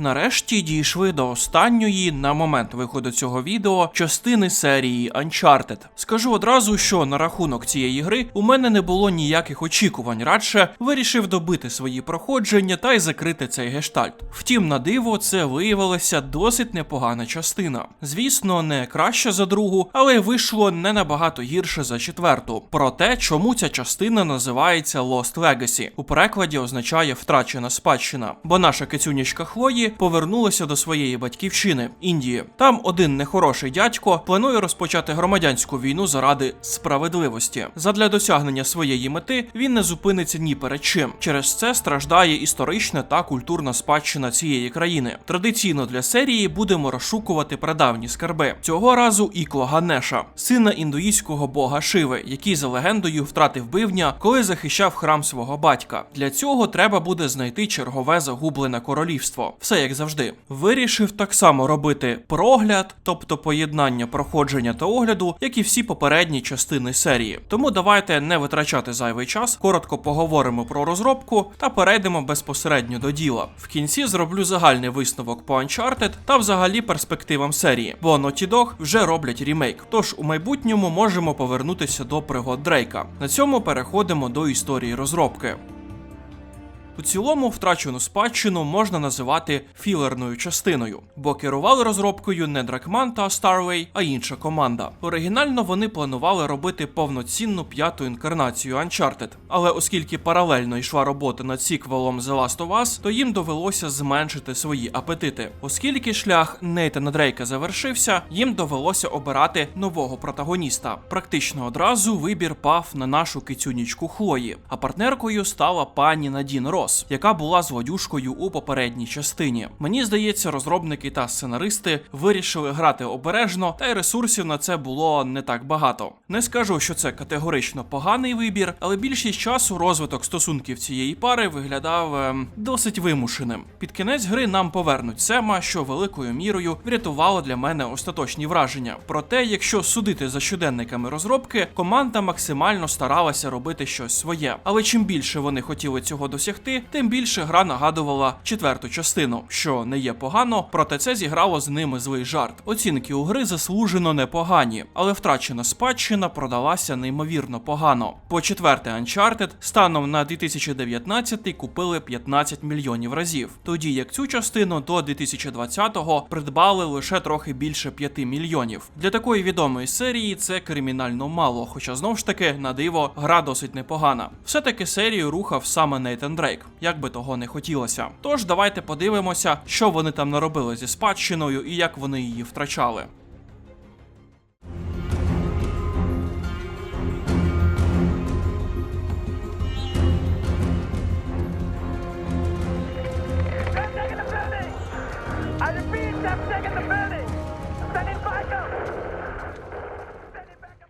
Нарешті дійшли до останньої на момент виходу цього відео частини серії Uncharted. Скажу одразу, що на рахунок цієї гри у мене не було ніяких очікувань, радше вирішив добити свої проходження та й закрити цей гештальт. Втім, на диво, це виявилася досить непогана частина. Звісно, не краща за другу, але вийшло не набагато гірше за четверту. Про те, чому ця частина називається Lost Legacy. У перекладі означає втрачена спадщина, бо наша кицюнічка Хлої повернулася до своєї батьківщини Індії. Там один нехороший дядько планує розпочати громадянську війну заради справедливості. Задля досягнення своєї мети він не зупиниться ні перед чим. Через це страждає історична та культурна спадщина цієї країни. Традиційно для серії будемо розшукувати прадавні скарби. Цього разу Ікло Ганеша, сина індуїзького бога Шиви, який за легендою втратив бивня, коли захищав храм свого батька. Для цього треба буде знайти чергове загублене королівство. Все як завжди. Вирішив так само робити прогляд, тобто поєднання проходження та огляду, як і всі попередні частини серії. Тому давайте не витрачати зайвий час, коротко поговоримо про розробку та перейдемо безпосередньо до діла. В кінці зроблю загальний висновок по Uncharted та взагалі перспективам серії, бо Naughty Dog вже роблять рімейк. Тож у майбутньому можемо повернутися до пригод Дрейка. На цьому переходимо до історії розробки. У цілому втрачену спадщину можна називати філерною частиною, бо керували розробкою не Дракман та Starway, а інша команда. Оригінально вони планували робити повноцінну п'яту інкарнацію Uncharted, але оскільки паралельно йшла робота над сіквелом The Last of Us, то їм довелося зменшити свої апетити. Оскільки шлях Нейтана Дрейка завершився, їм довелося обирати нового протагоніста. Практично одразу вибір пав на нашу кицюнічку Хлої, а партнеркою стала пані Надін Рос, яка була злодюшкою у попередній частині. Мені здається, розробники та сценаристи вирішили грати обережно, та й ресурсів на це було не так багато. Не скажу, що це категорично поганий вибір, але більшість часу розвиток стосунків цієї пари виглядав ем, досить вимушеним. Під кінець гри нам повернуть Сема, що великою мірою врятувало для мене остаточні враження. Проте, якщо судити за щоденниками розробки, команда максимально старалася робити щось своє. Але чим більше вони хотіли цього досягти, тим більше гра нагадувала четверту частину, що не є погано, проте це зіграло з ними злий жарт. Оцінки у гри заслужено непогані, але втрачена спадщина продалася неймовірно погано. По четверте Uncharted станом на 2019 купили 15 мільйонів разів, тоді як цю частину до 2020-го придбали лише трохи більше 5 мільйонів. Для такої відомої серії це кримінально мало, хоча знов ж таки на диво гра досить непогана. Все таки серію рухав саме Нейтан Дрейк, як би того не хотілося. Тож давайте подивимося, що вони там наробили зі спадщиною і як вони її втрачали.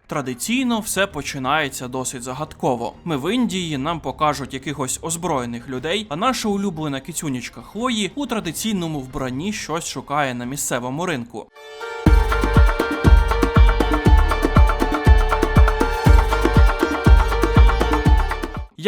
Традиційно все починається досить загадково. Ми в Індії нам покажуть якихось озброєних людей, а наша улюблена кицюнічка Хлої у традиційному вбранні щось шукає на місцевому ринку.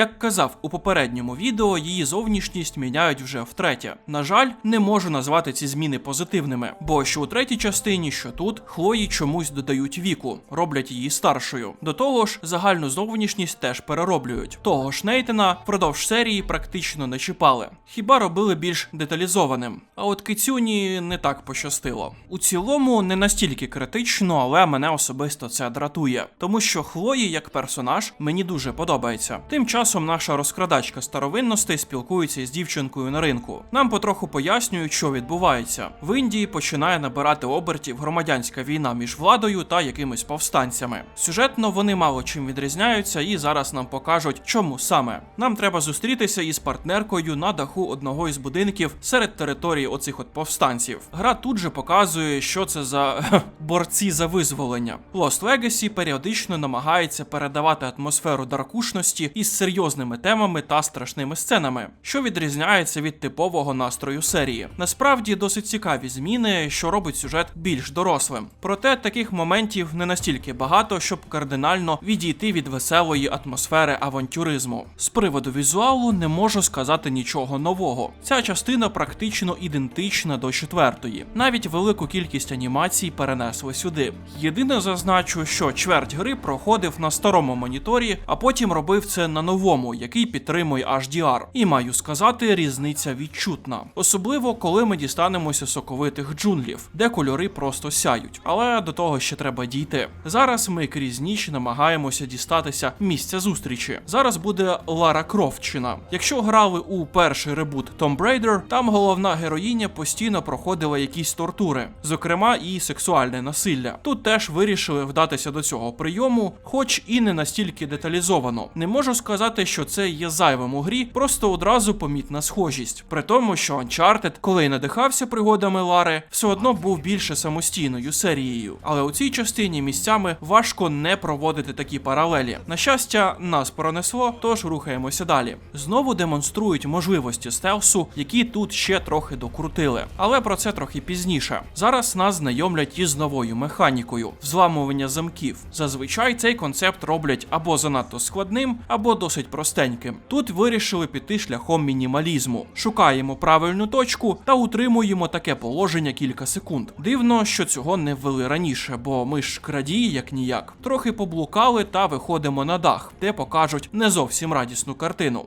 Як казав у попередньому відео, її зовнішність міняють вже втретє. На жаль, не можу назвати ці зміни позитивними, бо що у третій частині, що тут, Хлої чомусь додають віку, роблять її старшою. До того ж, загальну зовнішність теж перероблюють. Того ж Нейтана впродовж серії практично не чіпали, хіба робили більш деталізованим. А от Кицюні не так пощастило. У цілому не настільки критично, але мене особисто це дратує, тому що Хлої як персонаж мені дуже подобається. Тим часом наша розкрадачка старовинностей спілкується з дівчинкою на ринку. Нам потроху пояснюють, що відбувається. В Індії починає набирати обертів громадянська війна між владою та якимись повстанцями. Сюжетно вони мало чим відрізняються, і зараз нам покажуть, чому саме. Нам треба зустрітися із партнеркою на даху одного із будинків серед території оцих от повстанців. Гра тут же показує, що це за борці за визволення. Lost Legacy періодично намагається передавати атмосферу даркушності із серйозними темами та страшними сценами, що відрізняється від типового настрою серії. Насправді досить цікаві зміни, що робить сюжет більш дорослим. Проте таких моментів не настільки багато, щоб кардинально відійти від веселої атмосфери авантюризму. З приводу візуалу не можу сказати нічого нового. Ця частина практично ідентична до четвертої. Навіть велику кількість анімацій перенесли сюди. Єдине зазначу, що чверть гри проходив на старому моніторі, а потім робив це на новому, який підтримує HDR. І маю сказати, різниця відчутна. Особливо коли ми дістанемося соковитих джунглів, де кольори просто сяють. Але до того ще треба дійти. Зараз ми крізь ніч намагаємося дістатися місця зустрічі. Зараз буде Лара Крофтчина. Якщо грали у перший ребут Tomb Raider, там головна героїня постійно проходила якісь тортури, зокрема і сексуальне насилля. Тут теж вирішили вдатися до цього прийому, хоч і не настільки деталізовано. Не можу сказати, що це є зайвим у грі, просто одразу помітна схожість. При тому, що Uncharted, коли й надихався пригодами Лари, все одно був більше самостійною серією. Але у цій частині місцями важко не проводити такі паралелі. На щастя, нас пронесло, тож рухаємося далі. Знову демонструють можливості стелсу, які тут ще трохи докрутили. Але про це трохи пізніше. Зараз нас знайомлять із новою механікою взламування замків. Зазвичай цей концепт роблять або занадто складним, або досить простеньким. Тут вирішили піти шляхом мінімалізму. Шукаємо правильну точку та утримуємо таке положення кілька секунд. Дивно, що цього не ввели раніше, бо ми ж крадії, як ніяк. Трохи поблукали та виходимо на дах, де покажуть не зовсім радісну картину.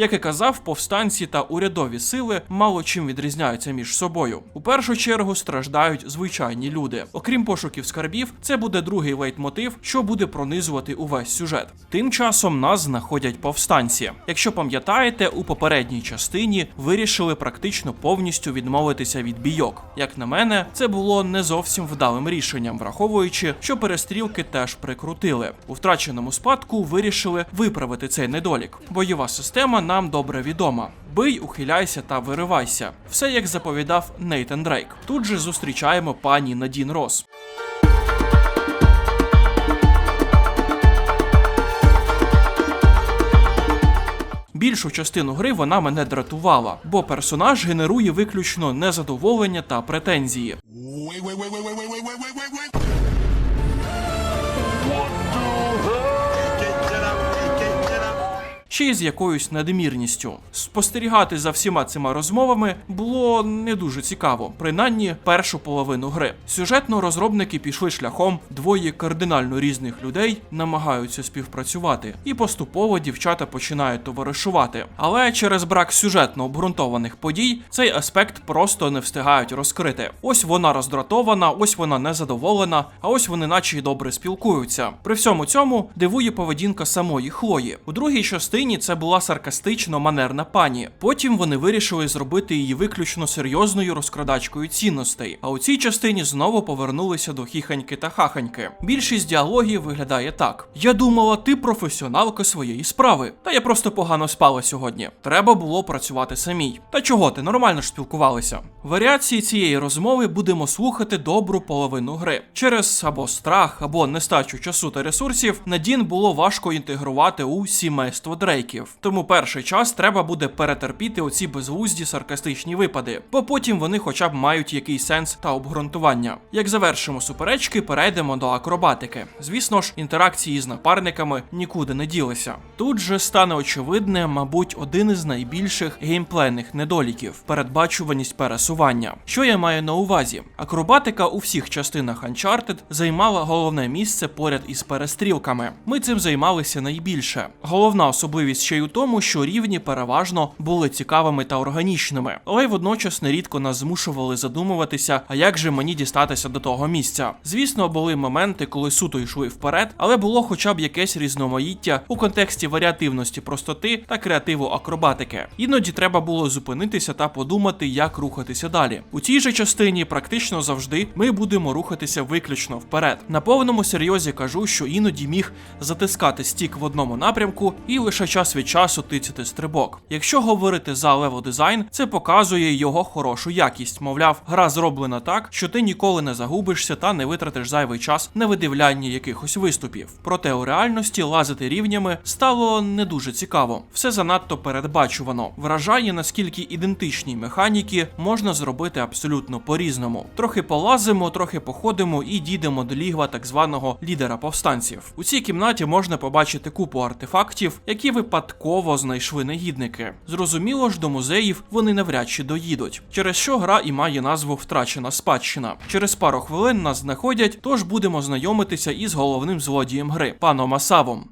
Як і казав, повстанці та урядові сили мало чим відрізняються між собою. У першу чергу страждають звичайні люди. Окрім пошуків скарбів, це буде другий лейтмотив, що буде пронизувати увесь сюжет. Тим часом нас знаходять повстанці. Якщо пам'ятаєте, у попередній частині вирішили практично повністю відмовитися від бійок. Як на мене, це було не зовсім вдалим рішенням, враховуючи, що перестрілки теж прикрутили. У втраченому спадку вирішили виправити цей недолік. Бойова система нам добре відома. Бий, ухиляйся та виривайся. Все як заповідав Нейтан Дрейк. Тут же зустрічаємо пані Надін Рос. Більшу частину гри вона мене дратувала, бо персонаж генерує виключно незадоволення та претензії. Ще й з якоюсь надмірністю. Спостерігати за всіма цими розмовами було не дуже цікаво, принаймні першу половину гри. Сюжетно розробники пішли шляхом двоє кардинально різних людей намагаються співпрацювати, і поступово дівчата починають товаришувати. Але через брак сюжетно обґрунтованих подій цей аспект просто не встигають розкрити. Ось вона роздратована, ось вона незадоволена, а ось вони наче й добре спілкуються. При всьому цьому дивує поведінка самої Хлої. У другій частині це була саркастично манерна пані. Потім вони вирішили зробити її виключно серйозною розкрадачкою цінностей. А у цій частині знову повернулися до хіханьки та хаханьки. Більшість діалогів виглядає так: Я думала, ти професіоналка своєї справи. Та я просто погано спала сьогодні. Треба було працювати самій. Та чого ти нормально ж спілкувалися? Варіації цієї розмови будемо слухати добру половину гри. Через або страх, або нестачу часу та ресурсів Надін було важко інтегрувати у сімейство Дрейків. Тому перший час треба буде перетерпіти оці безглузді саркастичні випади, бо потім вони хоча б мають якийсь сенс та обґрунтування. Як завершимо суперечки, перейдемо до акробатики. Звісно ж, інтеракції з напарниками нікуди не ділися. Тут же стане очевидне, мабуть, один із найбільших геймплейних недоліків передбачуваність пересування. Що я маю на увазі? Акробатика у всіх частинах Uncharted займала головне місце поряд із перестрілками. Ми цим займалися найбільше. Головна особливість особливість ще й у тому, що рівні переважно були цікавими та органічними, але й водночас нерідко нас змушували задумуватися, а як же мені дістатися до того місця. Звісно, були моменти, коли суто йшли вперед, але було хоча б якесь різноманіття у контексті варіативності простоти та креативу акробатики. Іноді треба було зупинитися та подумати, як рухатися далі. У цій же частині практично завжди ми будемо рухатися виключно вперед. На повному серйозі кажу, що іноді міг затискати стік в одному напрямку і лише час від часу тицяти стрибок. Якщо говорити за лево дизайн, це показує його хорошу якість. Мовляв, гра зроблена так, що ти ніколи не загубишся та не витратиш зайвий час на видивляння якихось виступів. Проте у реальності лазити рівнями стало не дуже цікаво. Все занадто передбачувано. Вражає наскільки ідентичні механіки можна зробити абсолютно по-різному. Трохи полазимо, трохи походимо і дійдемо до лігва так званого лідера повстанців. У цій кімнаті можна побачити купу артефактів, які випадково знайшли негідники. Зрозуміло ж, до музеїв вони навряд чи доїдуть, через що гра і має назву Втрачена спадщина. Через пару хвилин нас знаходять, тож будемо знайомитися із головним злодієм гри паном Асавом.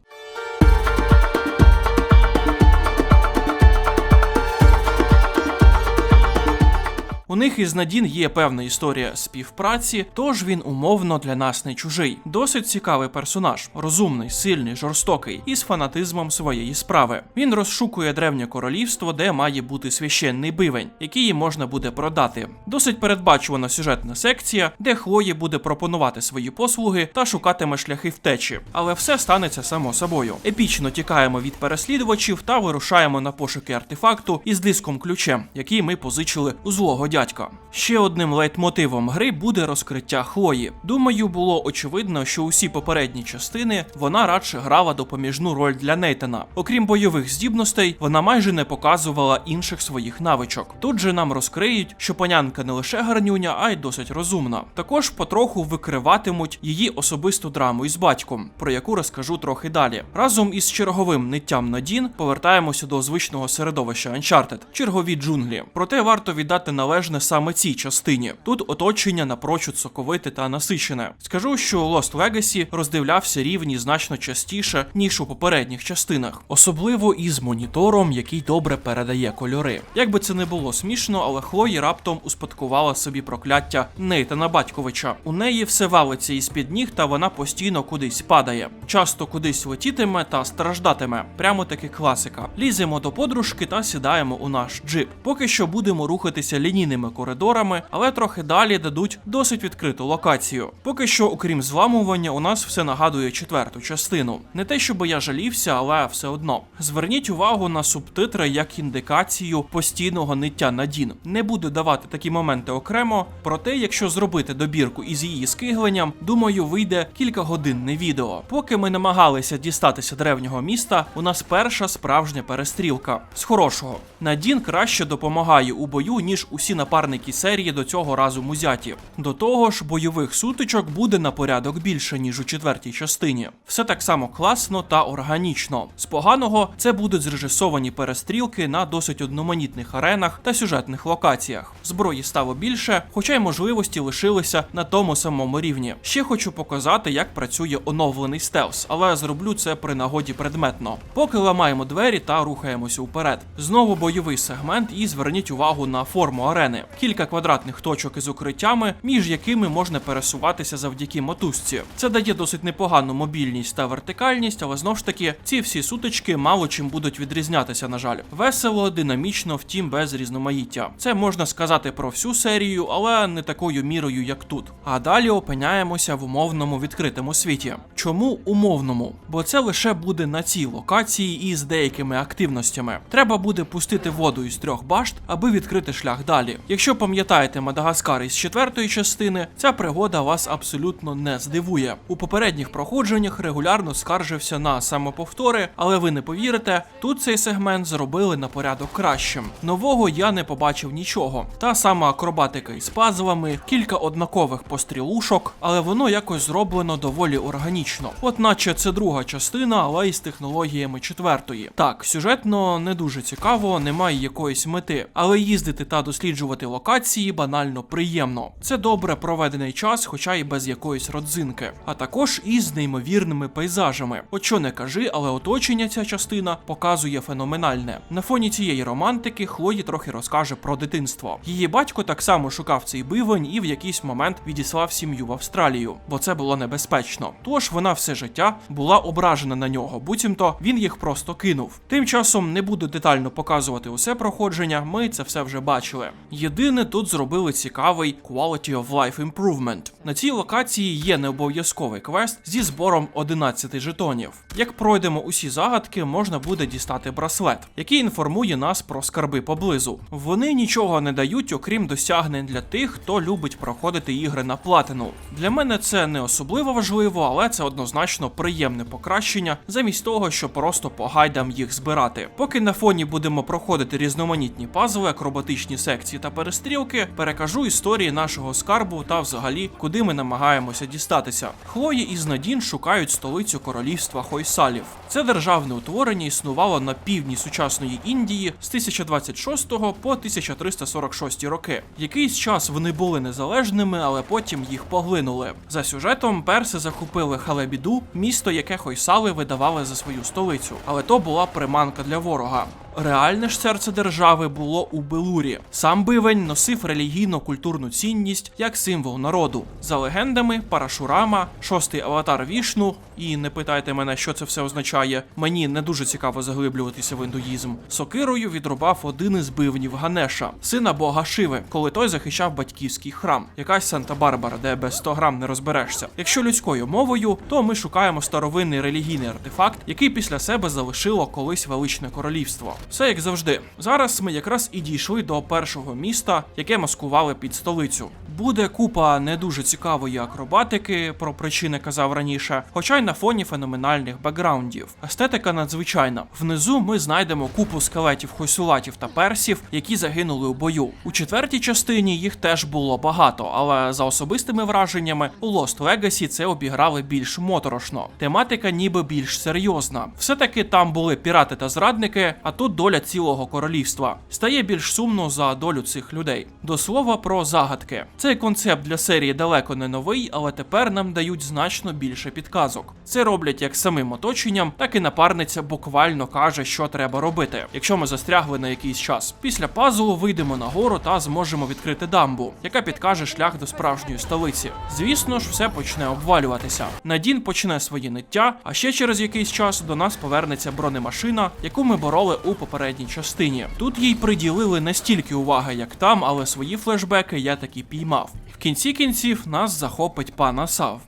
У них із Надін є певна історія співпраці, тож він умовно для нас не чужий. Досить цікавий персонаж, розумний, сильний, жорстокий і з фанатизмом своєї справи. Він розшукує древнє королівство, де має бути священний бивень, який можна буде продати. Досить передбачувана сюжетна секція, де Хлої буде пропонувати свої послуги та шукатиме шляхи втечі. Але все станеться само собою. Епічно тікаємо від переслідувачів та вирушаємо на пошуки артефакту із диском ключем, який ми позичили у злого дядька. Ще одним лейтмотивом гри буде розкриття Хлої. Думаю, було очевидно, що усі попередні частини вона радше грала допоміжну роль для Нейтана. Окрім бойових здібностей, вона майже не показувала інших своїх навичок. Тут же нам розкриють, що панянка не лише гарнюня, а й досить розумна. Також потроху викриватимуть її особисту драму із батьком, про яку розкажу трохи далі. Разом із черговим ниттям Надін повертаємося до звичного середовища Uncharted – чергові джунглі. Проте варто віддати належне саме цій частині. Тут оточення напрочуд соковите та насичене. Скажу, що Lost Legacy роздивлявся рівні значно частіше, ніж у попередніх частинах, особливо із монітором, який добре передає кольори. Як би це не було смішно, але Хлої раптом успадкувала собі прокляття Нейтана Батьковича. У неї все валиться із під ніг, та вона постійно кудись падає. Часто кудись летітиме та страждатиме. Прямо таки класика. Ліземо до подружки та сідаємо у наш джип. Поки що будемо рухатися лінійними коридорами, але трохи далі дадуть досить відкриту локацію. Поки що, окрім зламування, у нас все нагадує четверту частину. Не те, щоб я жалівся, але все одно. Зверніть увагу на субтитри як індикацію постійного ниття Надін. Не буду давати такі моменти окремо, проте, якщо зробити добірку із її скигленням, думаю, вийде кількагодинне відео. Поки ми намагалися дістатися древнього міста, у нас перша справжня перестрілка. З хорошого. Надін краще допомагає у бою, ніж усі напарники серії до цього разу музяті. До того ж, бойових сутичок буде на порядок більше, ніж у четвертій частині. Все так само класно та органічно. З поганого це будуть зрежисовані перестрілки на досить одноманітних аренах та сюжетних локаціях. Зброї стало більше, хоча й можливості лишилися на тому самому рівні. Ще хочу показати, як працює оновлений стелс, але зроблю це при нагоді предметно. Поки ламаємо двері та рухаємося вперед. Знову бойовий сегмент, і зверніть увагу на форму арени. Кілька квадратних точок із укриттями, між якими можна пересуватися завдяки мотузці. Це дає досить непогану мобільність та вертикальність, але знов ж таки ці всі сутички мало чим будуть відрізнятися, на жаль. Весело, динамічно, втім без різноманіття. Це можна сказати про всю серію, але не такою мірою, як тут. А далі опиняємося в умовному відкритому світі. Чому умовному? Бо це лише буде на цій локації із деякими активностями. Треба буде пустити воду із трьох башт, аби відкрити шлях далі. Якщо пам'ятаєте Мадагаскар із четвертої частини, ця пригода вас абсолютно не здивує. У попередніх проходженнях регулярно скаржився на самоповтори, але ви не повірите, тут цей сегмент зробили на порядок кращим. Нового я не побачив нічого. Та сама акробатика із пазлами, кілька однакових пострілушок, але воно якось зроблено доволі органічно. От наче це друга частина, але із технологіями четвертої. Так, сюжетно не дуже цікаво, немає якоїсь мети, але їздити та досліджувати досліджувати локації банально приємно. Це добре проведений час, хоча й без якоїсь родзинки, а також із неймовірними пейзажами. От що не кажи, але оточення ця частина показує феноменальне. На фоні цієї романтики Хлої трохи розкаже про дитинство. Її батько так само шукав цей бивень і в якийсь момент відіслав сім'ю в Австралію, бо це було небезпечно. Тож вона все життя була ображена на нього, буцімто він їх просто кинув. Тим часом не буду детально показувати усе проходження, ми це все вже бачили. Єдине, тут зробили цікавий Quality of Life Improvement. На цій локації є необов'язковий квест зі збором 11 жетонів. Як пройдемо усі загадки, можна буде дістати браслет, який інформує нас про скарби поблизу. Вони нічого не дають, окрім досягнень для тих, хто любить проходити ігри на платину. Для мене це не особливо важливо, але це однозначно приємне покращення, замість того, що просто по гайдам їх збирати. Поки на фоні будемо проходити різноманітні пазли, акробатичні секції та перестрілки, перекажу історії нашого скарбу та взагалі, куди ми намагаємося дістатися. Хлої із Надін шукають столицю королівства Хойсалів. Це державне утворення існувало на півдні сучасної Індії з 1026 по 1346 роки. Якийсь час вони були незалежними, але потім їх поглинули. За сюжетом перси захопили Халебіду, місто, яке Хойсали видавали за свою столицю, але то була приманка для ворога. Реальне ж серце держави було у Белурі. Сам бивень носив релігійно-культурну цінність як символ народу. За легендами, Парашурама, шостий аватар Вішну, і не питайте мене, що це все означає. Мені не дуже цікаво заглиблюватися в індуїзм. Сокирою відрубав один із бивнів Ганеша, сина бога Шиви, коли той захищав батьківський храм. Якась Санта-Барбара, де без 100 грам не розберешся. Якщо людською мовою, то ми шукаємо старовинний релігійний артефакт, який після себе залишило колись величне королівство. Все як завжди. Зараз ми якраз і дійшли до першого міста, яке маскували під столицю. Буде купа не дуже цікавої акробатики, про причини казав раніше, хоча й на фоні феноменальних бекграундів. Естетика надзвичайна. Внизу ми знайдемо купу скелетів хойсулатів та персів, які загинули у бою. У четвертій частині їх теж було багато, але за особистими враженнями у Lost Legacy це обіграли більш моторошно. Тематика ніби більш серйозна. Все-таки там були пірати та зрадники, а тут доля цілого королівства. Стає більш сумно за долю цих людей. До слова про загадки. Цей концепт для серії далеко не новий, але тепер нам дають значно більше підказок. Це роблять як самим оточенням, так і напарниця буквально каже, що треба робити, якщо ми застрягли на якийсь час. Після пазлу вийдемо на гору та зможемо відкрити дамбу, яка підкаже шлях до справжньої столиці. Звісно ж, все почне обвалюватися. Надін почне свої ниття, а ще через якийсь час до нас повернеться бронемашина, яку ми бороли у попередній частині. Тут їй приділили не стільки уваги, як там, але свої флешбеки я таки піймав. В кінці кінців нас захопить пан Асав.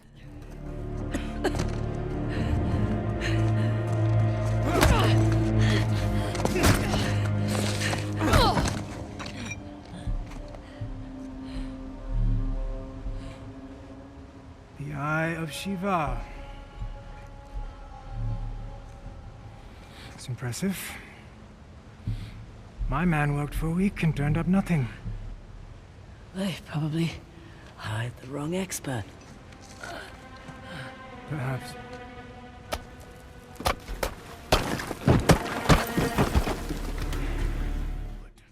The Eye of Shiva. It's impressive. My man worked for a week and turned up nothing. They probably hired the wrong expert. Perhaps.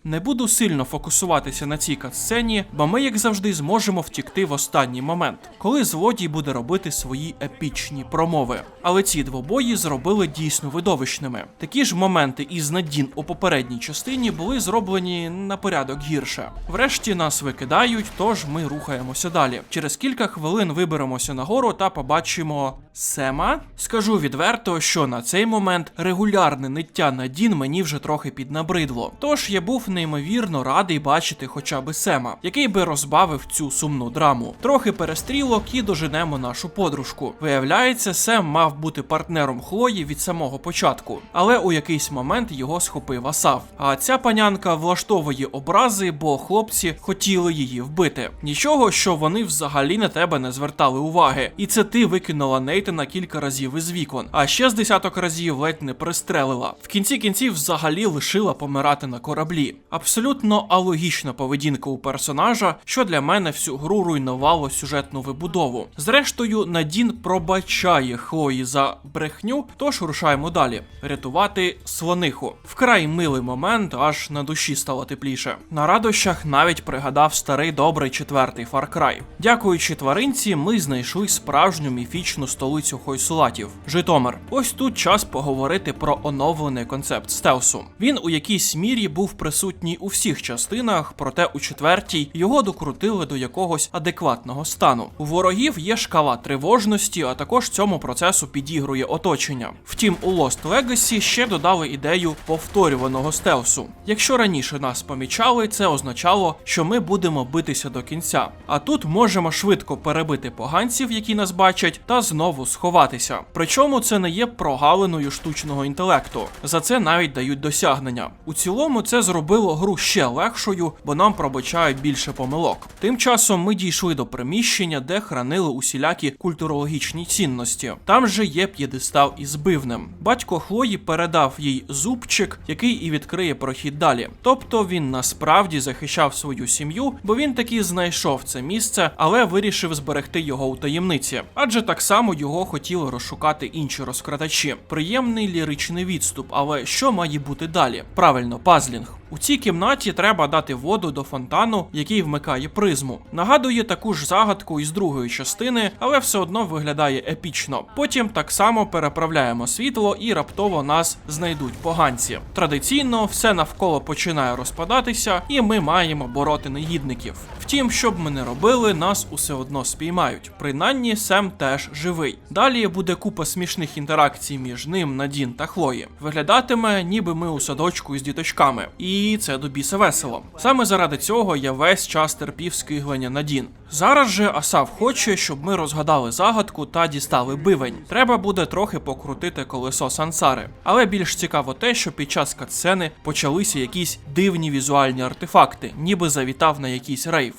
Не буду сильно фокусуватися на цій катсцені, бо ми, як завжди, зможемо втікти в останній момент, коли злодій буде робити свої епічні промови. Але ці двобої зробили дійсно видовищними. Такі ж моменти із Надін у попередній частині були зроблені на порядок гірше. Врешті нас викидають, тож ми рухаємося далі. Через кілька хвилин виберемося нагору та побачимо Сема. Скажу відверто, що на цей момент регулярне ниття Надін мені вже трохи піднабридло. Тож я був неймовірно радий бачити хоча би Сема, який би розбавив цю сумну драму. Трохи перестрілок і доженемо нашу подружку. Виявляється, Сем мав бути партнером Хлої від самого початку, але у якийсь момент його схопив Асав. А ця панянка влаштовує образи, бо хлопці хотіли її вбити. Нічого, що вони взагалі на тебе не звертали уваги, і це ти викинула Нейтана кілька разів із вікон, а ще з десяток разів ледь не пристрелила. В кінці кінців взагалі лишила помирати на кораблі. Абсолютно алогічна поведінка у персонажа, що для мене всю гру руйнувало сюжетну вибудову. Зрештою, Надін пробачає Хлої за брехню, тож рушаємо далі рятувати слониху. Вкрай милий момент, аж на душі стало тепліше. На радощах навіть пригадав старий добрий четвертий Far Cry. Дякуючи тваринці, ми знайшли справжню міфічну столицю Хойсулатів Житомир. Ось тут час поговорити про оновлений концепт стелсу. Він у якійсь мірі був присутній у всіх частинах, проте у четвертій його докрутили до якогось адекватного стану. У ворогів є шкала тривожності, а також цьому процесу підігрує оточення. Втім, у Lost Legacy ще додали ідею повторюваного стелсу. Якщо раніше нас помічали, це означало, що ми будемо битися до кінця. А тут можемо швидко перебити поганців, які нас бачать, та знову сховатися. Причому це не є прогалиною штучного інтелекту. За це навіть дають досягнення. У цілому це зробило гру ще легшою, бо нам пробачають більше помилок. Тим часом ми дійшли до приміщення, де хранили усілякі культурологічні цінності. Там же є п'єдестал із бивнем. Батько Хлої передав їй зубчик, який і відкриє прохід далі. Тобто він насправді захищав свою сім'ю, бо він таки знайшов це місце, але вирішив зберегти його у таємниці. Адже так само його хотіли розшукати інші розкрадачі. Приємний ліричний відступ, але що має бути далі? Правильно, пазлінг. У цій кімнаті треба дати воду до фонтану, який вмикає призму. Нагадує таку ж загадку із другої частини, але все одно виглядає епічно. Потім так само переправляємо світло і раптово нас знайдуть поганці. Традиційно все навколо починає розпадатися, і ми маємо бороти негідників. Втім, що б ми не робили, нас усе одно спіймають. Принаймні, Сем теж живий. Далі буде купа смішних інтеракцій між ним, Надін та Хлої. Виглядатиме, ніби ми у садочку із діточками. І це до біса весело. Саме заради цього я весь час терпів скиглення на Дін. Зараз же Асав хоче, щоб ми розгадали загадку та дістали бивень. Треба буде трохи покрутити колесо сансари. Але більш цікаво те, що під час катсцени почалися якісь дивні візуальні артефакти, ніби завітав на якийсь рейв.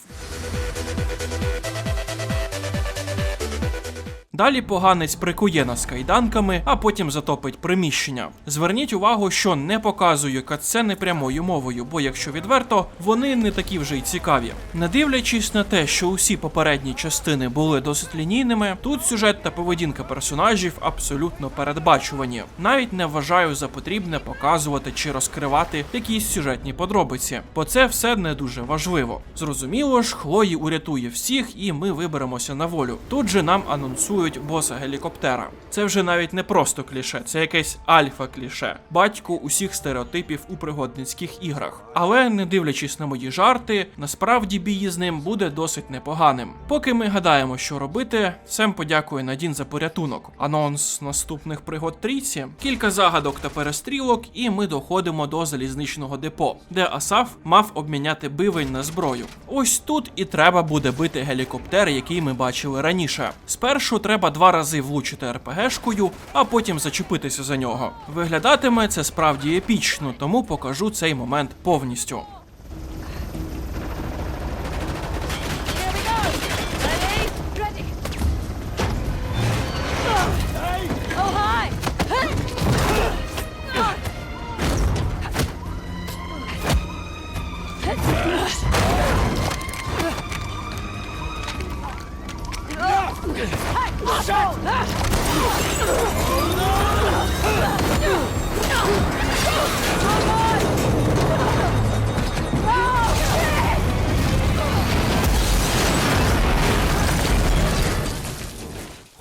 Далі поганець прикує нас кайданками, а потім затопить приміщення. Зверніть увагу, що не показую катсцени прямою мовою, бо якщо відверто, вони не такі вже й цікаві. Не дивлячись на те, що усі попередні частини були досить лінійними, тут сюжет та поведінка персонажів абсолютно передбачувані. Навіть не вважаю за потрібне показувати чи розкривати якісь сюжетні подробиці, бо це все не дуже важливо. Зрозуміло ж, Хлої урятує всіх, і ми виберемося на волю. Тут же нам анонсують боса гелікоптера. Це вже навіть не просто кліше, це якесь альфа-кліше, батько усіх стереотипів у пригодницьких іграх. Але не дивлячись на мої жарти, насправді бій з ним буде досить непоганим. Поки ми гадаємо, що робити, Сем подякує Надін за порятунок. Анонс наступних пригод трійці, кілька загадок та перестрілок, і ми доходимо до залізничного депо, де Асаф мав обміняти бивень на зброю. Ось тут і треба буде бити гелікоптер, який ми бачили раніше. Спершу треба два рази влучити РПГшкою, а потім зачепитися за нього. Виглядатиме це справді епічно, тому покажу цей момент повністю.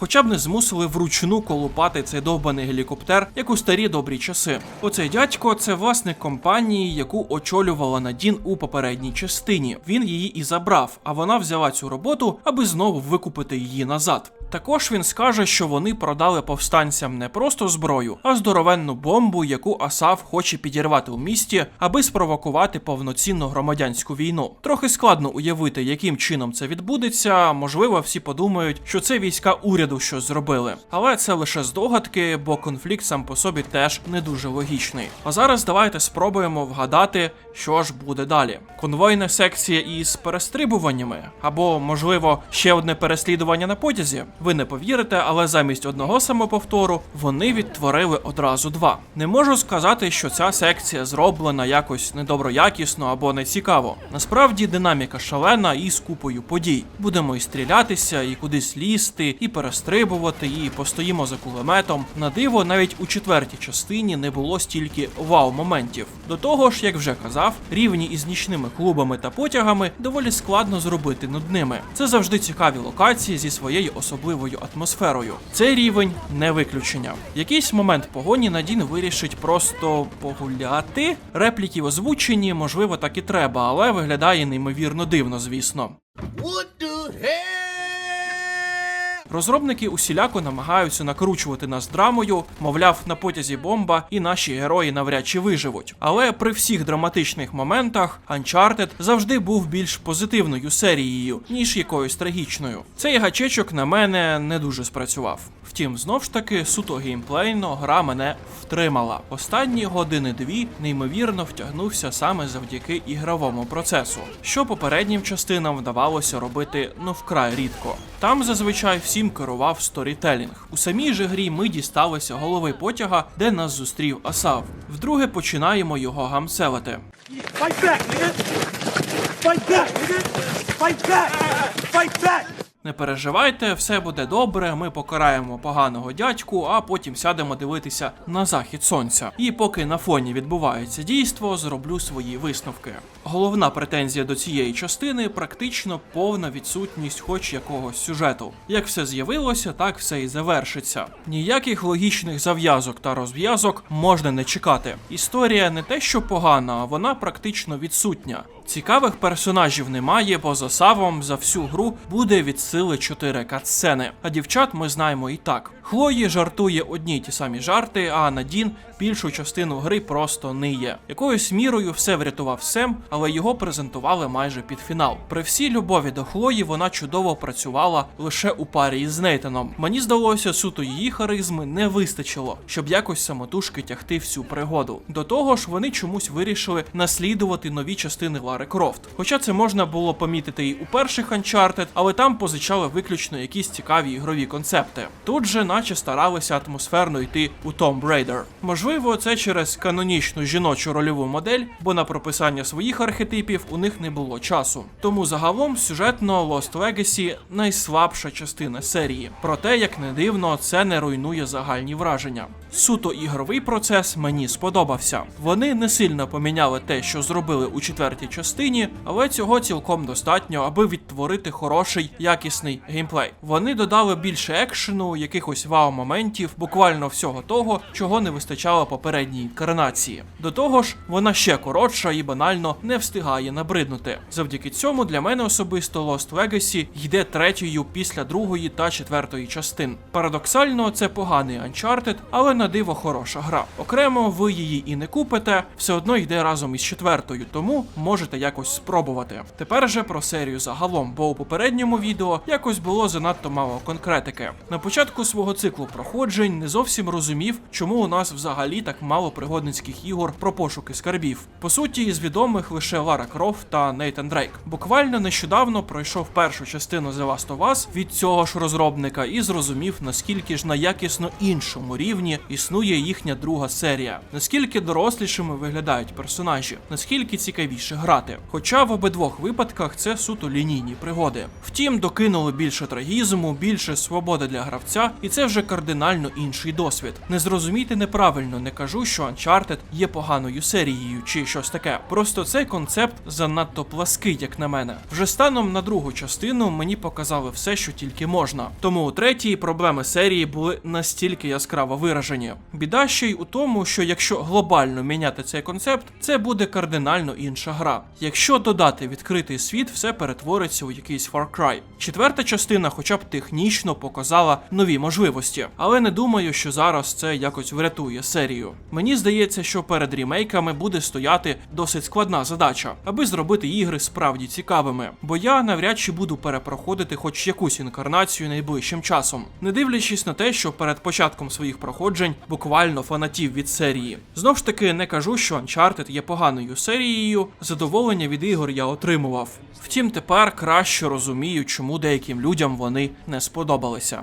Хоча б не змусили вручну колупати цей довбаний гелікоптер, як у старі добрі часи. Оцей дядько це власник компанії, яку очолювала Надін у попередній частині. Він її і забрав, а вона взяла цю роботу, аби знову викупити її назад. Також він скаже, що вони продали повстанцям не просто зброю, а здоровенну бомбу, яку Асав хоче підірвати у місті, аби спровокувати повноцінну громадянську війну. Трохи складно уявити, яким чином це відбудеться. Можливо, всі подумають, що це війська уряду щось зробили. Але це лише здогадки, бо конфлікт сам по собі теж не дуже логічний. А зараз давайте спробуємо вгадати, що ж буде далі. Конвойна секція із перестрибуваннями, або, можливо, ще одне переслідування на потязі. Ви не повірите, але замість одного самоповтору вони відтворили одразу два. Не можу сказати, що ця секція зроблена якось недоброякісно або нецікаво. Насправді динаміка шалена і з купою подій. Будемо і стрілятися, і кудись лізти, і перестрибувати, і постоїмо за кулеметом. На диво, навіть у четвертій частині не було стільки вау-моментів. До того ж, як вже казав, рівні із нічними клубами та потягами доволі складно зробити над ними. Це завжди цікаві локації зі своєю особливою атмосферою. Цей рівень не виключення. В якийсь момент погоні Надін вирішить просто погуляти. Репліки озвучені, можливо, так і треба, але виглядає неймовірно дивно, звісно. What? Розробники усіляко намагаються накручувати нас драмою, мовляв, на потязі бомба, і наші герої навряд чи виживуть. Але при всіх драматичних моментах Uncharted завжди був більш позитивною серією, ніж якоюсь трагічною. Цей гачечок на мене не дуже спрацював. Втім, знов ж таки, суто геймплейно гра мене втримала. Останні години дві неймовірно втягнувся саме завдяки ігровому процесу, що попереднім частинам вдавалося робити ну вкрай рідко. Там зазвичай всім керував сторітелінг. У самій же грі ми дісталися голови потяга, де нас зустрів Асав. Вдруге починаємо його гамселити. Fight back, nigga! Fight back, nigga! Fight back! Fight back! Не переживайте, все буде добре. Ми покараємо поганого дядьку, а потім сядемо дивитися на захід сонця. І поки на фоні відбувається дійство, зроблю свої висновки. Головна претензія до цієї частини практично повна відсутність хоч якогось сюжету. Як все з'явилося, так все і завершиться. Ніяких логічних зав'язок та розв'язок можна не чекати. Історія не те, що погана, а вона практично відсутня. Цікавих персонажів немає, бо за Савом за всю гру буде від сили 4 катсцени. А дівчат ми знаємо і так. Хлої жартує одні й ті самі жарти, а Надін більшу частину гри просто ниє. Якоюсь мірою все врятував Сем, але його презентували майже під фінал. При всій любові до Хлої вона чудово працювала лише у парі із Нейтаном. Мені здалося, суто її харизми не вистачило, щоб якось самотужки тягти всю пригоду. До того ж, вони чомусь вирішили наслідувати нові частини Лари Крофт. Хоча це можна було помітити і у перших Uncharted, але там позичали виключно якісь цікаві ігрові концепти. Тут же, наче старалися атмосферно йти у Tomb Raider. Можливо, це через канонічну жіночу рольову модель, бо на прописання своїх архетипів у них не було часу. Тому загалом сюжетно Lost Legacy найслабша частина серії. Проте, як не дивно, це не руйнує загальні враження. Суто ігровий процес мені сподобався. Вони не сильно поміняли те, що зробили у четвертій частині, але цього цілком достатньо, аби відтворити хороший якісний геймплей. Вони додали більше екшену, якихось вау-моментів, буквально всього того, чого не вистачало попередній інкарнації. До того ж, вона ще коротша і банально не встигає набриднути. Завдяки цьому для мене особисто Lost Legacy йде третьою після другої та четвертої частин. Парадоксально, це поганий Uncharted, але на диво хороша гра. Окремо ви її і не купите, все одно йде разом із четвертою, тому можете якось спробувати. Тепер же про серію загалом, бо у попередньому відео якось було занадто мало конкретики. На початку свого циклу проходжень не зовсім розумів, чому у нас взагалі так мало пригодницьких ігор про пошуки скарбів. По суті, із відомих лише Лара Крофт та Нейтан Дрейк. Буквально нещодавно пройшов першу частину The Last of Us від цього ж розробника і зрозумів, наскільки ж на якісно іншому рівні існує їхня друга серія, наскільки дорослішими виглядають персонажі, наскільки цікавіше грати. Хоча в обидвох випадках це суто лінійні пригоди. Втім, докинули більше трагізму, більше свободи для гравця, і це вже кардинально інший досвід. Не зрозумійте неправильно, не кажу, що Uncharted є поганою серією чи щось таке. Просто цей концепт занадто плаский, як на мене. Вже станом на другу частину мені показали все, що тільки можна. Тому у третій проблеми серії були настільки яскраво виражені. Біда ще й у тому, що якщо глобально міняти цей концепт, це буде кардинально інша гра. Якщо додати відкритий світ, все перетвориться у якийсь Far Cry. Четверта частина, хоча б технічно показала нові можливості. Можливості, але не думаю, що зараз це якось врятує серію. Мені здається, що перед рімейками буде стояти досить складна задача, аби зробити ігри справді цікавими. Бо я навряд чи буду перепроходити хоч якусь інкарнацію найближчим часом, не дивлячись на те, що перед початком своїх проходжень буквально фанатів від серії. Знов ж таки не кажу, що Uncharted є поганою серією. Задоволення від ігор я отримував. Втім, тепер краще розумію, чому деяким людям вони не сподобалися.